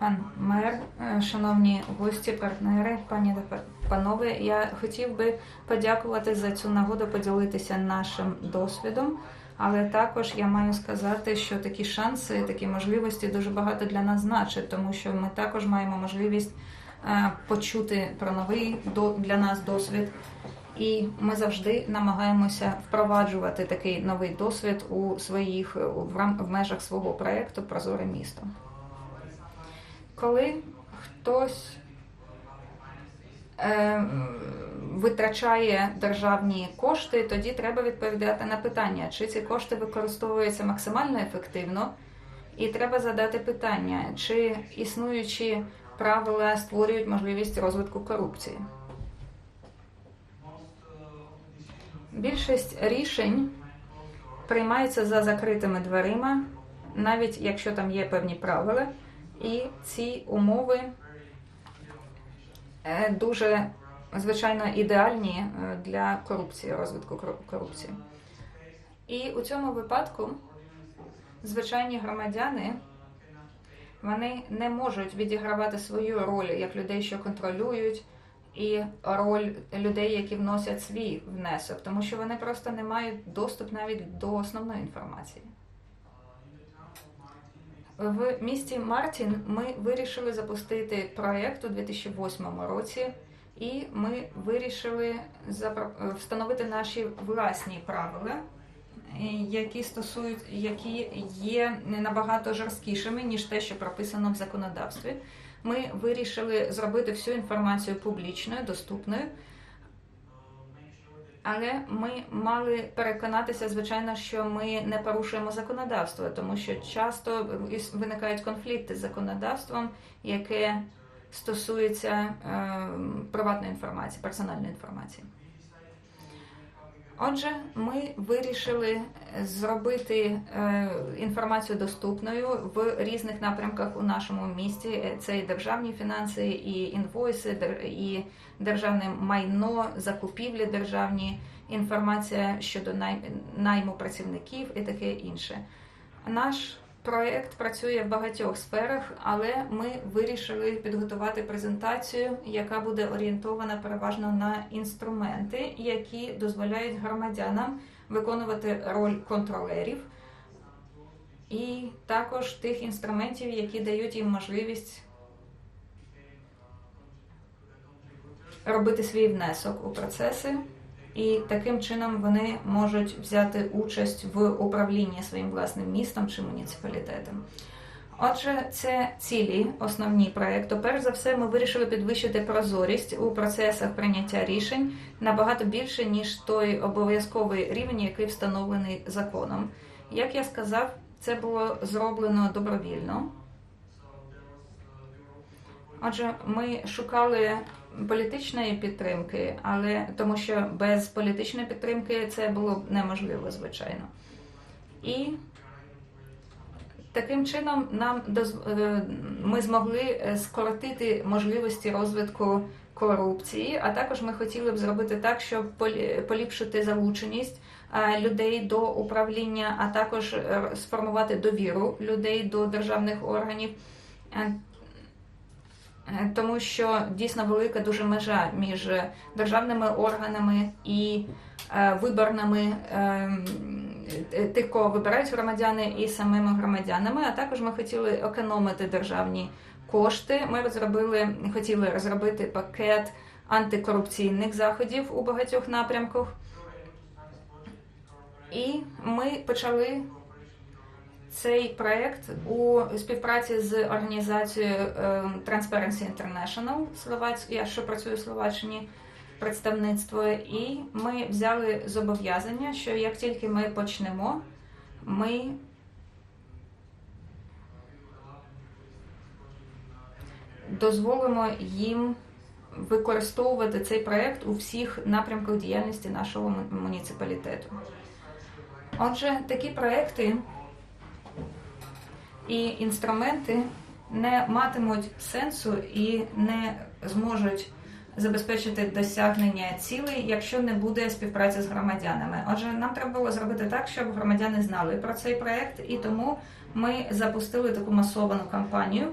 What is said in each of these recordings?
Пан мер, е, шановні гості, партнери, пані та панове, я хотів би подякувати за цю нагоду поділитися нашим досвідом. Але також я маю сказати, що такі шанси, такі можливості дуже багато для нас значать, тому що ми також маємо можливість е, почути про новий для нас досвід. І ми завжди намагаємося впроваджувати такий новий досвід у своїх в межах свого проєкту Прозоре місто. Коли хтось е, витрачає державні кошти, тоді треба відповідати на питання, чи ці кошти використовуються максимально ефективно, і треба задати питання, чи існуючі правила створюють можливість розвитку корупції. Більшість рішень приймаються за закритими дверима, навіть якщо там є певні правила, і ці умови е, дуже звичайно ідеальні е, для корупції, розвитку кору- корупції. І у цьому випадку звичайні громадяни вони не можуть відігравати свою роль як людей, що контролюють, і роль людей, які вносять свій внесок, тому що вони просто не мають доступ навіть до основної інформації. В місті Мартін ми вирішили запустити проєкт у 2008 році, і ми вирішили встановити наші власні правила, е, які стосують, які є набагато жорсткішими ніж те, що прописано в законодавстві. Ми вирішили зробити всю інформацію публічною, доступною. Але ми мали переконатися, звичайно, що ми не порушуємо законодавство, тому що часто виникають конфлікти з законодавством, яке стосується е, приватної інформації, персональної інформації. Отже, ми вирішили зробити е, інформацію доступною в різних напрямках у нашому місті. Е, Це і державні фінанси, і інвойси, і державне майно, закупівлі державні, інформація щодо най- найму працівників і таке інше. Наш проект працює в багатьох сферах, але ми вирішили підготувати презентацію, яка буде орієнтована переважно на інструменти, які дозволяють громадянам виконувати роль контролерів, і також тих інструментів, які дають їм можливість робити свій внесок у процеси. І таким чином вони можуть взяти участь в управлінні своїм власним містом чи муніципалітетом. Отже, це цілі основні проєкту. Перш за все, ми вирішили підвищити прозорість у процесах прийняття рішень набагато більше, ніж той обов'язковий рівень, який встановлений законом. Як я сказав, це було зроблено добровільно. Отже, ми шукали політичної підтримки, але тому що без політичної підтримки це було б неможливо, звичайно. І таким чином нам е, ми змогли е, скоротити можливості розвитку корупції, а також ми хотіли б зробити так, щоб поліпшити залученість е, людей до управління, а також сформувати довіру людей до державних органів. Е, Тому що дійсно велика дуже межа між державними органами і е, виборними е, е, тих, кого вибирають громадяни, і самими громадянами. А також ми хотіли економити державні кошти. Ми розробили, хотіли розробити пакет антикорупційних заходів у багатьох напрямках. І ми почали цей проект у співпраці з організацією е, Transparency International я що працюю в Словаччині представництво, і ми взяли зобов'язання, що як тільки ми почнемо, ми дозволимо їм використовувати цей проект у всіх напрямках діяльності нашого му- муніципалітету. Отже, такі проекти і інструменти не матимуть сенсу і не зможуть забезпечити досягнення цілей, якщо не буде співпраці з громадянами. Отже, нам треба було зробити так, щоб громадяни знали про цей проект, і тому ми запустили таку масовану кампанію.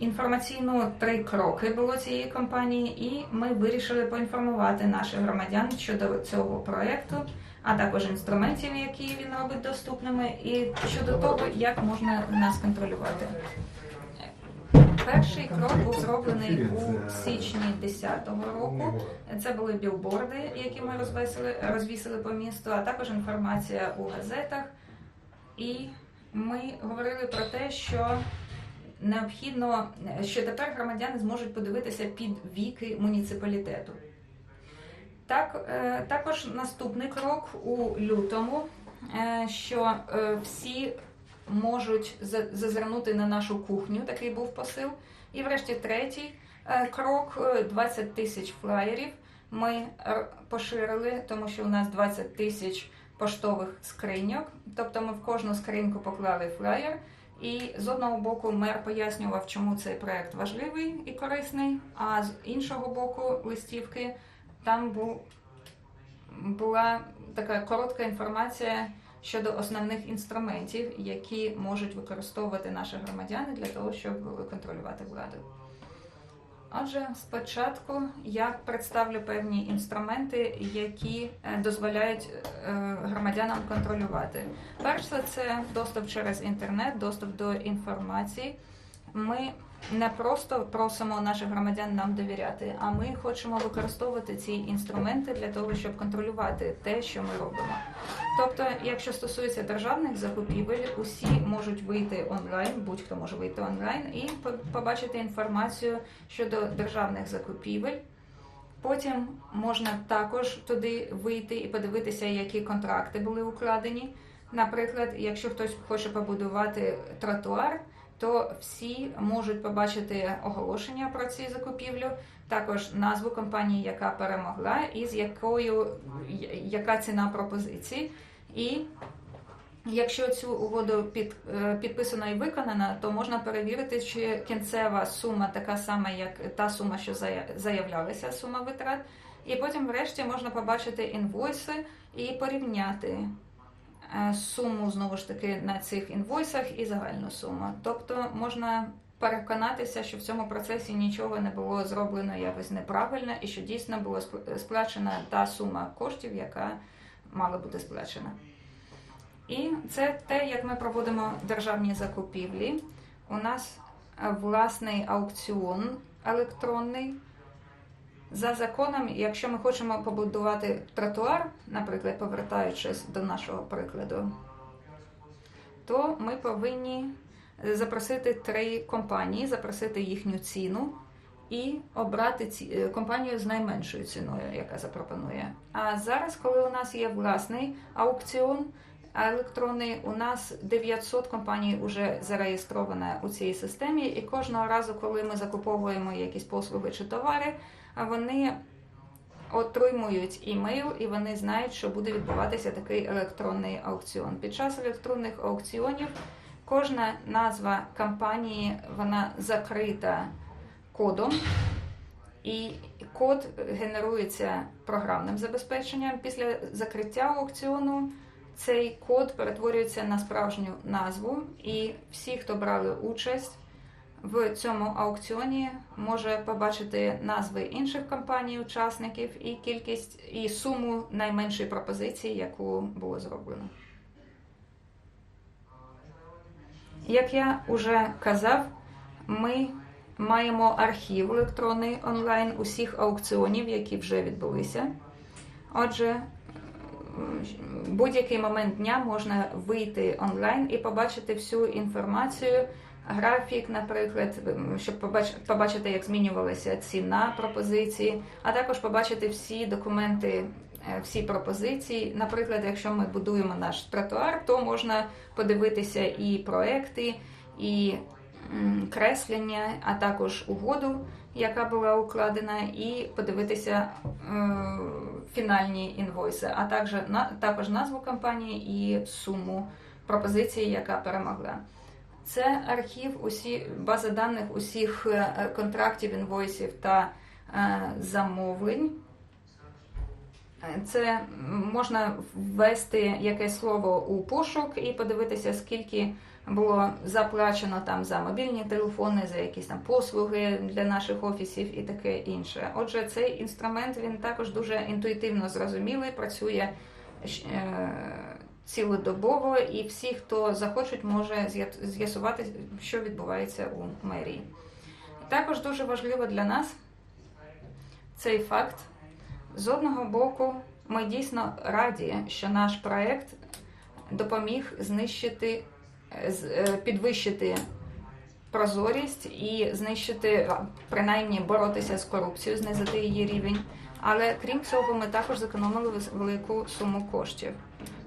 Інформаційно три кроки було цієї кампанії, і ми вирішили поінформувати наших громадян щодо цього проекту, а також інструментів, які він робить доступними, і щодо того, як можна нас контролювати. Перший крок був зроблений у січні 2010 року. Це були білборди, які ми розвесили, розвісили по місту, а також інформація у газетах. І ми говорили про те, що необхідно, що тепер громадяни зможуть подивитися під віки муніципалітету. Так, е, також наступний крок у лютому, е, що е, всі можуть зазирнути на нашу кухню, такий був посил. І врешті третій крок е, 20 тисяч флаєрів. Ми поширили, тому що у нас 20 тисяч поштових скриньок. Тобто ми в кожну скриньку поклали флаєр. І з одного боку мер пояснював, чому цей проект важливий і корисний, а з іншого боку листівки там був, була така коротка інформація щодо основних інструментів, які можуть використовувати наші громадяни для того, щоб контролювати владу. Отже, спочатку я представлю певні інструменти, які е, дозволяють е, громадянам контролювати. Перше, це доступ через інтернет, доступ до інформації. Ми не просто просимо наших громадян нам довіряти, а ми хочемо використовувати ці інструменти для того, щоб контролювати те, що ми робимо. Тобто, якщо стосується державних закупівель, усі можуть вийти онлайн, будь-хто може вийти онлайн і побачити інформацію щодо державних закупівель. Потім можна також туди вийти і подивитися, які контракти були укладені. Наприклад, якщо хтось хоче побудувати тротуар, то всі можуть побачити оголошення про цю закупівлю, також назву компанії, яка перемогла, і з якою яка ціна пропозиції. І якщо цю угоду під, е, підписана і виконана, то можна перевірити, чи кінцева сума така сама, як та сума, що заявлялася, сума витрат. І потім, врешті, можна побачити інвойси і порівняти суму знову ж таки на цих інвойсах і загальну суму. Тобто можна переконатися, що в цьому процесі нічого не було зроблено якось неправильно, і що дійсно була сплачена та сума коштів, яка мала бути сплачена. І це те, як ми проводимо державні закупівлі. У нас е, власний аукціон електронний. За законом, якщо ми хочемо побудувати тротуар, наприклад, повертаючись до нашого прикладу, то ми повинні запросити три компанії, запросити їхню ціну і обрати ці, е, компанію з найменшою ціною, яка запропонує. А зараз, коли у нас є власний аукціон електронний, у нас 900 компаній вже зареєстровано у цій системі, і кожного разу, коли ми закуповуємо якісь послуги чи товари, вони отримують імейл і вони знають, що буде відбуватися такий електронний аукціон. Під час електронних аукціонів кожна назва компанії вона закрита кодом, і код генерується програмним забезпеченням. Після закриття аукціону цей код перетворюється на справжню назву, і всі, хто брали участь в цьому аукціоні, може побачити назви інших компаній-учасників і кількість і суму найменшої пропозиції, яку було зроблено. Як я вже казав, ми маємо архів електронний онлайн усіх аукціонів, які вже відбулися. Отже, будь-який момент дня можна вийти онлайн і побачити всю інформацію, графік, наприклад, щоб побачити, як змінювалася ціна пропозиції, а також побачити всі документи, е, всі пропозиції. Наприклад, якщо ми будуємо наш тротуар, то можна подивитися і проекти, і креслення, а також угоду, яка була укладена, і подивитися е, фінальні інвойси, а також, на, також назву компанії і суму пропозиції, яка перемогла. Це архів, усі бази даних усіх е, контрактів, інвойсів та е, замовлень. Е, Це можна ввести якесь слово у пошук і подивитися, скільки було заплачено там за мобільні телефони, за якісь там послуги для наших офісів і таке інше. Отже, цей інструмент він також дуже інтуїтивно зрозумілий, працює цілодобово, і всі, хто захочуть, може з'ясувати, що відбувається у мерії. Також дуже важливо для нас цей факт. З одного боку, ми дійсно раді, що наш проект допоміг знищити, е, підвищити прозорість і знищити, принаймні боротися з корупцією, знизити її рівень. Але крім цього, ми також зекономили велику суму коштів.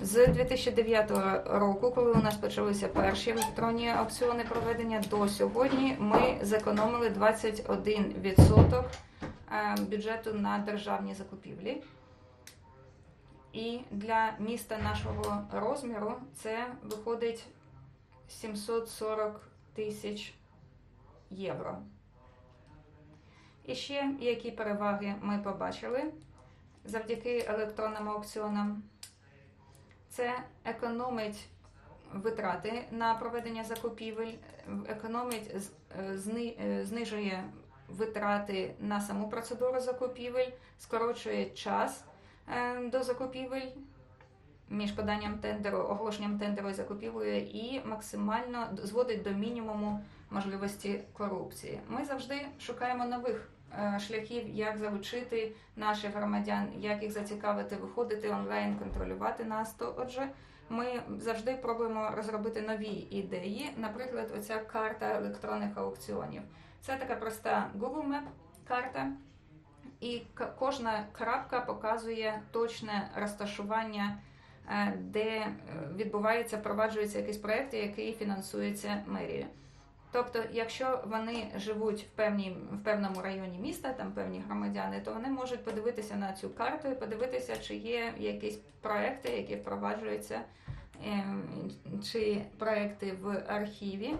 З 2009 року, коли у нас почалися перші електронні аукціони проведення, до сьогодні ми зекономили 21% е, бюджету на державні закупівлі. І для міста нашого розміру це виходить 740 тисяч євро. І ще які переваги ми побачили завдяки електронним аукціонам. Це економить витрати на проведення закупівель, економить, е, е, знижує витрати на саму процедуру закупівель, скорочує час е, до закупівель між поданням тендеру, оголошенням тендеру і закупівлею і максимально зводить до мінімуму можливості корупції. Ми завжди шукаємо нових шляхів, як залучити наших громадян, як їх зацікавити, виходити онлайн, контролювати нас. То отже, ми завжди пробуємо розробити нові ідеї. Наприклад, оця карта електронних аукціонів. Це така проста Google Map карта. І кожна крапка показує точне розташування, е, де е, відбувається, впроваджується якийсь проєкт, який фінансується мерією. Тобто, якщо вони живуть в певній в певному районі міста, там певні громадяни, то вони можуть подивитися на цю карту і подивитися, чи є якісь проекти, які впроваджуються, ем, чи проекти в архіві.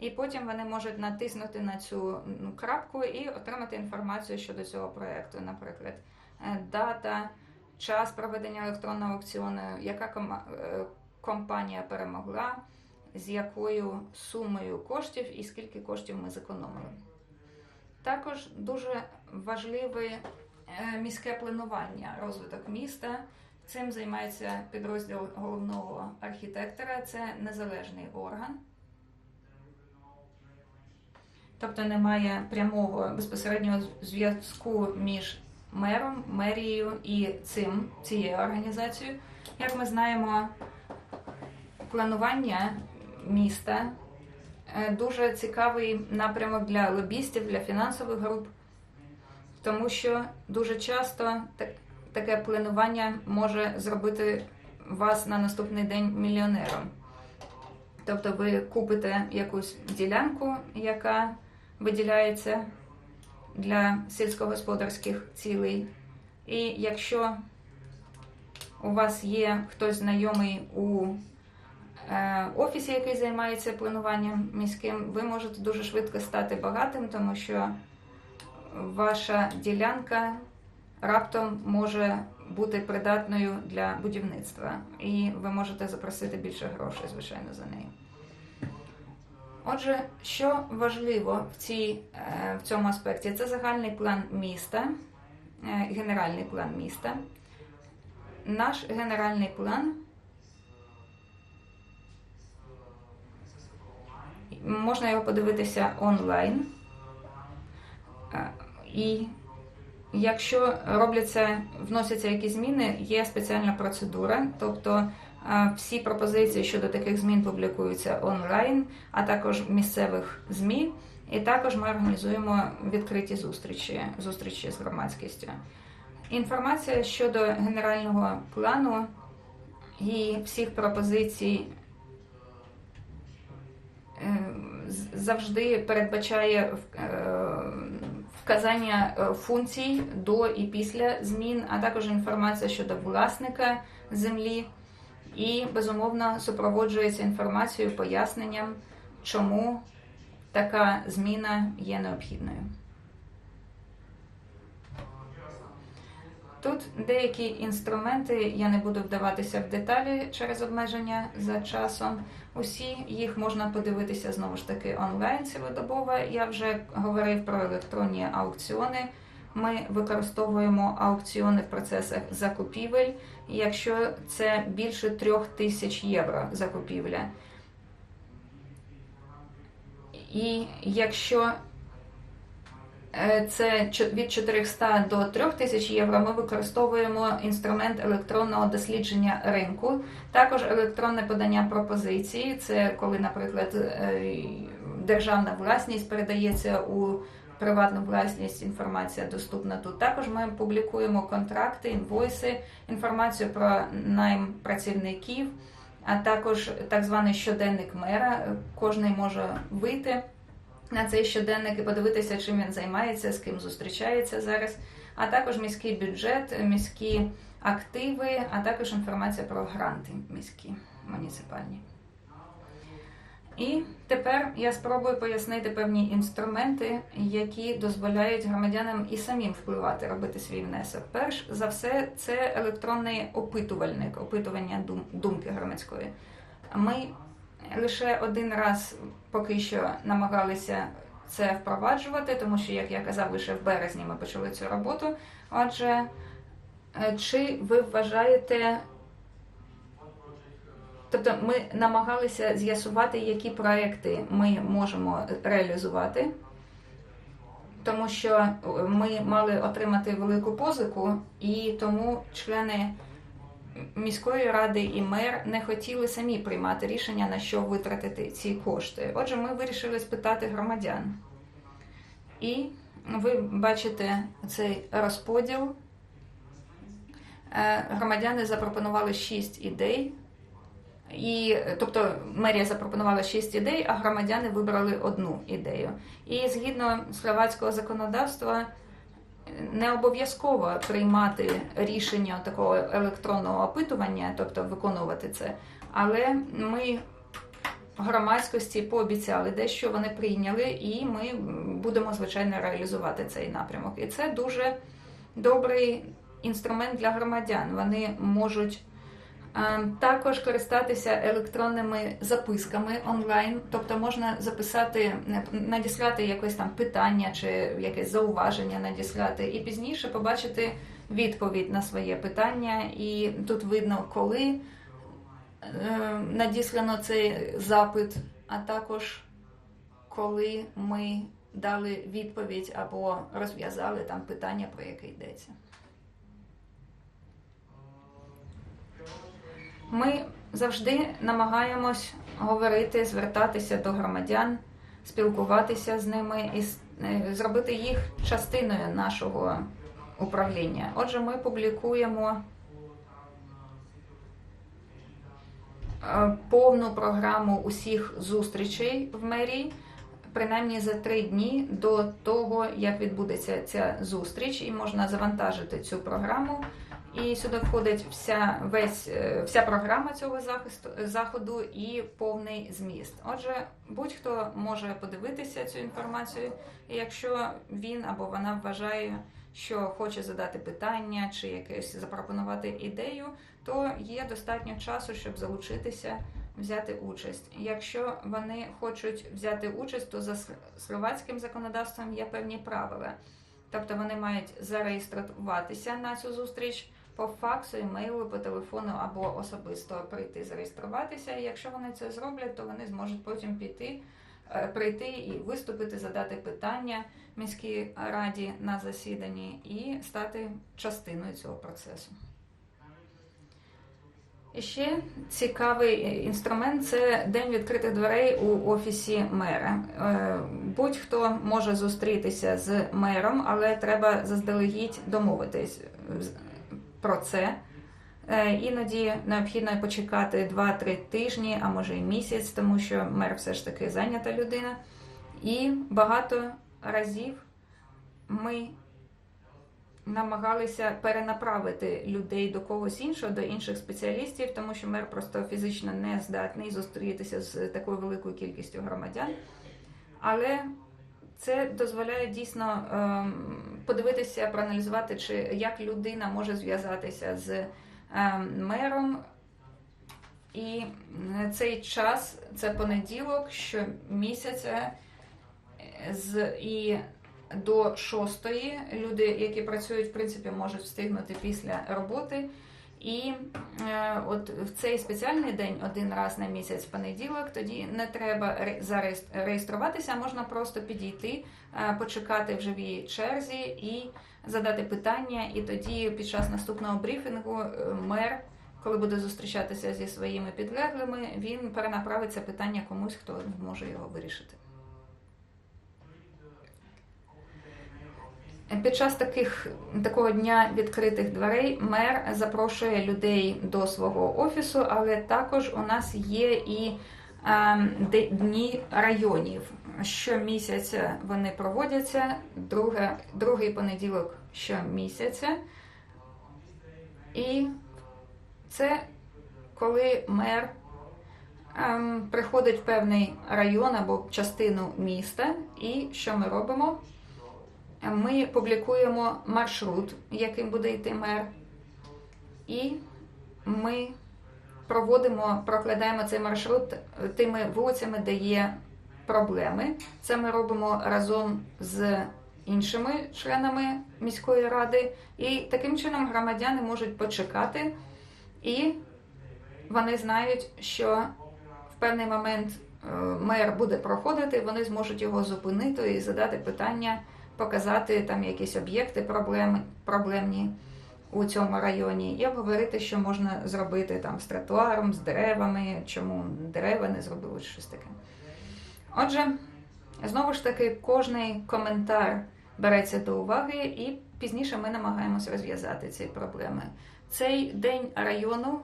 І потім вони можуть натиснути на цю ну, крапку і отримати інформацію щодо цього проекту, наприклад, е, дата, час проведення електронного аукціону, яка е, компанія перемогла з якою сумою коштів і скільки коштів ми зекономили. Також дуже важливе е, міське планування, розвиток міста. Цим займається підрозділ головного архітектора, це незалежний орган. Тобто немає прямого безпосереднього зв'язку між мером, мерією і цим, цією організацією. Як ми знаємо, планування міста. Е, дуже цікавий напрямок для лобістів, для фінансових груп, тому що дуже часто таке планування може зробити вас на наступний день мільйонером. Тобто ви купите якусь ділянку, яка виділяється для сільськогосподарських цілей. І якщо у вас є хтось знайомий у офісі, який займається плануванням міським, ви можете дуже швидко стати багатим, тому що ваша ділянка раптом може бути придатною для будівництва, і ви можете запросити більше грошей, звичайно, за неї. Отже, що важливо в цій, е, в цьому аспекті, це загальний план міста, е, генеральний план міста. Наш генеральний план Можна його подивитися онлайн. Е, і якщо робляться, вносяться якісь зміни, є спеціальна процедура, тобто е, всі пропозиції щодо таких змін публікуються онлайн, а також місцевих ЗМІ. І також ми організуємо відкриті зустрічі, зустрічі з громадськістю. Інформація щодо генерального плану і всіх пропозицій завжди передбачає е, вказання е, функцій до і після змін, а також інформація щодо власника землі, і безумовно супроводжується інформацією, поясненням, чому така зміна є необхідною. Тут деякі інструменти, я не буду вдаватися в деталі через обмеження за часом. Усі їх можна подивитися знову ж таки онлайн цілодобово. Я вже говорив про електронні аукціони. Ми використовуємо аукціони в процесах закупівель, якщо це більше трьох тисяч євро закупівля. І якщо це чо- від 400 до 3000 євро, ми використовуємо інструмент електронного дослідження ринку, також електронне подання пропозиції. Це коли, наприклад, е, державна власність передається у приватну власність, інформація доступна тут. Також ми публікуємо контракти, інвойси, інформацію про найм працівників, а також так званий щоденник мера. Кожний може вийти на цей щоденник і подивитися, чим він займається, з ким зустрічається зараз, а також міський бюджет, міські активи, а також інформація про гранти міські муніципальні. І тепер я спробую пояснити певні інструменти, які дозволяють громадянам і самим впливати, робити свій внесок. Перш за все, це електронний опитувальник, опитування дум- думки громадської. Ми лише один раз поки що намагалися це впроваджувати, тому що, як я казав, лише в березні ми почали цю роботу. Отже, е, чи ви вважаєте, тобто ми намагалися з'ясувати, які проекти ми можемо реалізувати, тому що е, ми мали отримати велику позику, і тому члени міської ради і мер не хотіли самі приймати рішення, на що витратити ці кошти. Отже, ми вирішили спитати громадян. І ви бачите цей розподіл. Е, Громадяни запропонували 6 ідей. І, тобто мерія запропонувала 6 ідей, а громадяни вибрали одну ідею. І згідно словацького законодавства, не обов'язково приймати рішення такого електронного опитування, тобто виконувати це. Але ми громадськості пообіцяли дещо вони прийняли, і ми будемо звичайно реалізувати цей напрямок. І це дуже добрий інструмент для громадян. Вони можуть. Е, Також користатися електронними записками онлайн, тобто можна записати, надіслати якесь там питання чи якесь зауваження надіслати, і пізніше побачити відповідь на своє питання. І тут видно, коли е, надіслано цей запит, а також коли ми дали відповідь або розв'язали там питання, про яке йдеться. Ми завжди намагаємось говорити, звертатися до громадян, спілкуватися з ними і е, зробити їх частиною нашого управління. Отже, ми публікуємо е, повну програму усіх зустрічей в мерії. Принаймні за три дні до того, як відбудеться ця зустріч, і можна завантажити цю програму. І сюди входить вся весь е, вся програма цього захисту заходу і повний зміст. Отже, будь-хто може подивитися цю інформацію, і якщо він або вона вважає, що хоче задати питання чи якесь запропонувати ідею, то є достатньо часу, щоб залучитися, взяти участь. Якщо вони хочуть взяти участь, то за словацьким законодавством є певні правила. Тобто вони мають зареєструватися на цю зустріч по факсу, емейлу, по телефону або особисто прийти зареєструватися. І якщо вони це зроблять, то вони зможуть потім піти, е, прийти і виступити, задати питання міській раді на засіданні і стати частиною цього процесу. І ще цікавий інструмент це День відкритих дверей у офісі мера. Е, Будь-хто може зустрітися з мером, але треба заздалегідь домовитись про це. Е, Іноді необхідно почекати 2-3 тижні, а може і місяць, тому що мер все ж таки зайнята людина. І багато разів ми намагалися перенаправити людей до когось іншого, до інших спеціалістів, тому що мер просто фізично не здатний зустрітися з такою великою кількістю громадян. Але Це дозволяє дійсно ем, подивитися, проаналізувати, чи як людина може зв'язатися з ем, мером. І е, цей час це понеділок, щомісяця е, з і до шостої. Люди, які працюють, в принципі, можуть встигнути після роботи. І е, от в цей спеціальний день, один раз на місяць, понеділок, тоді не треба ре- зареєс- реєструватися, можна просто підійти, е, почекати в живій черзі і задати питання. І тоді, під час наступного брифінгу, е, мер, коли буде зустрічатися зі своїми підлеглими, він перенаправить це питання комусь, хто може його вирішити. Під час таких такого дня відкритих дверей мер запрошує людей до свого офісу, але також у нас є і е, дні районів. Щомісяця вони проводяться, друге, другий понеділок щомісяця. І це коли мер ем, приходить в певний район або частину міста, і що ми робимо? Ми публікуємо маршрут, яким буде йти мер, і ми проводимо, прокладаємо цей маршрут тими вулицями, де є проблеми. Це ми робимо разом з іншими членами міської ради, і таким чином громадяни можуть почекати, і вони знають, що в певний момент е, мер буде проходити, вони зможуть його зупинити і задати питання показати там якісь об'єкти проблем, проблемні у цьому районі і обговорити, що можна зробити там з тротуаром, з деревами, чому дерева не зробили щось таке. Отже, знову ж таки, кожний коментар береться до уваги, і пізніше ми намагаємося розв'язати ці проблеми. Цей день району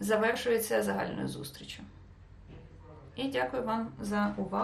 завершується загальною зустрічю. І дякую вам за увагу.